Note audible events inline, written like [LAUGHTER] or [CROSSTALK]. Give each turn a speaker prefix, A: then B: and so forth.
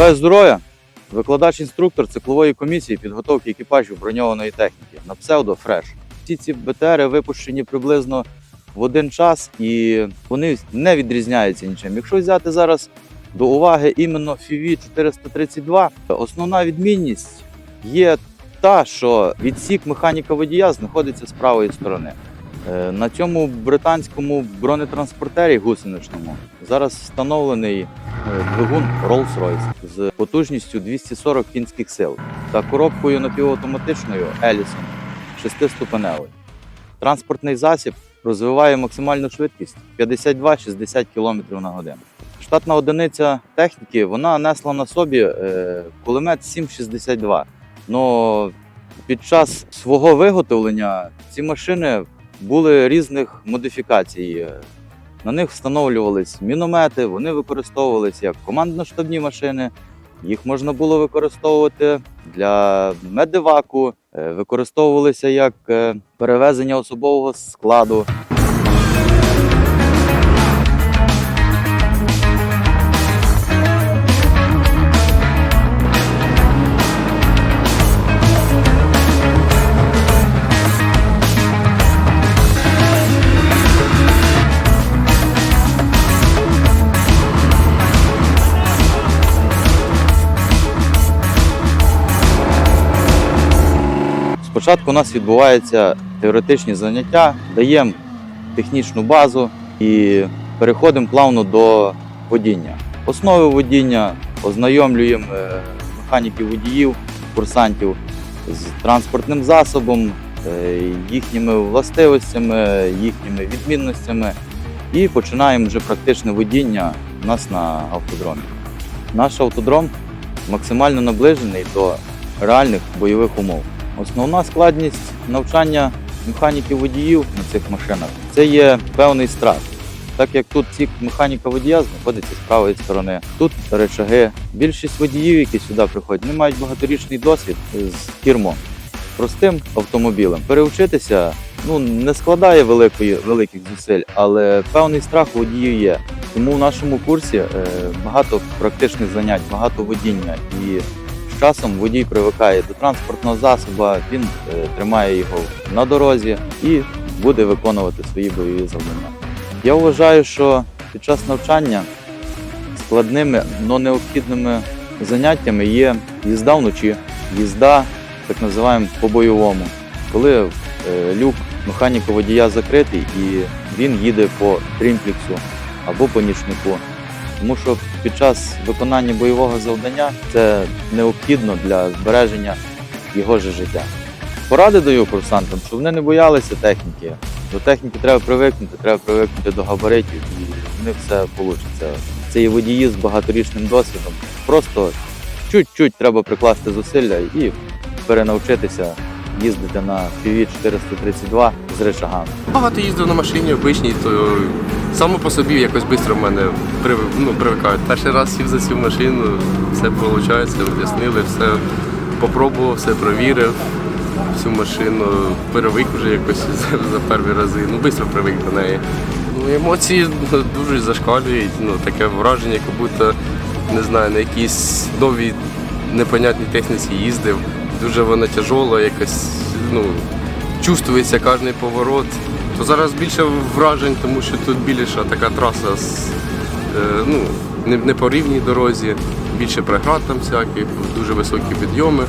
A: Бажаю здоров'я! Викладач-інструктор циклової комісії підготовки екіпажів броньованої техніки на псевдо Фреш. Всі ці БТРи випущені приблизно в один час і вони не відрізняються нічим. Якщо взяти зараз до уваги іменно FIV 432, основна відмінність є та, що відсік механіка водія знаходиться з правої сторони. Е, На цьому британському бронетранспортері гусеничному зараз встановлений е, двигун Rolls-Royce з потужністю 240 кінських сил та коробкою напівавтоматичною Ellison 6-ступеневою. Транспортний засіб розвиває максимальну швидкість 52-60 км на годину. Штатна одиниця техніки вона несла на собі е, кулемет 7,62. Но під час свого виготовлення ці машини були різних модифікацій. На них встановлювались міномети, вони використовувалися як командно-штабні машини. Їх можна було використовувати для медиваку, е, використовувалися як е, перевезення особового складу. Спочатку у нас відбуваються теоретичні заняття, даємо технічну базу і переходимо плавно до водіння. Основи водіння ознайомлюємо е, механіків водіїв, курсантів з транспортним засобом, е, їхніми властивостями, їхніми відмінностями і починаємо вже практичне водіння у нас на автодромі. Наш автодром максимально наближений до реальних бойових умов. Основна складність навчання механіків водіїв на цих машинах це є певний страх. Так як тут ці механіка водія знаходиться з правої сторони, тут речаги. Більшість водіїв, які сюди приходять, не мають багаторічний досвід з кермом. Простим автомобілем переучитися ну не складає великої великих зусиль, але певний страх водіїв є. Тому в нашому курсі е, багато практичних занять, багато водіння і часом водій привикає до транспортного засобу, він е, тримає його на дорозі і буде виконувати свої бойові завдання. Я вважаю, що під час навчання складними, але необхідними заняттями є їзда вночі, їзда так називаємо по-бойовому, коли е, люк механіка водія закритий і він їде по трімплексу або по нічнику. Тому що під час виконання бойового завдання це необхідно для збереження його же життя. Поради даю курсантам, щоб вони не боялися техніки. До техніки треба привикнути, треба привикнути до габаритів, і в них все вийде. Це є водії з багаторічним досвідом. Просто чуть-чуть треба прикласти зусилля і перенавчитися їздити на PV 432 з речагами.
B: Багато їздив на машині обичній, то само по собі якось швидко в мене ну, привикають. Перший раз сів за цю машину, все виходить, об'яснили, все попробував, все провірив. Всю машину перевик вже якось [LAUGHS] за, за перші рази. Ну, швидко привик до неї. Ну, емоції ну, дуже зашкалюють. Ну, таке враження, як будто не знаю, на якійсь новій непонятній техніці їздив. Дуже вона тяжола, якась ну, чувствується кожний поворот. То зараз більше вражень, тому що тут більша така траса з, е, ну, не, не по рівній дорозі, більше преград там всяких, дуже високі підйоми.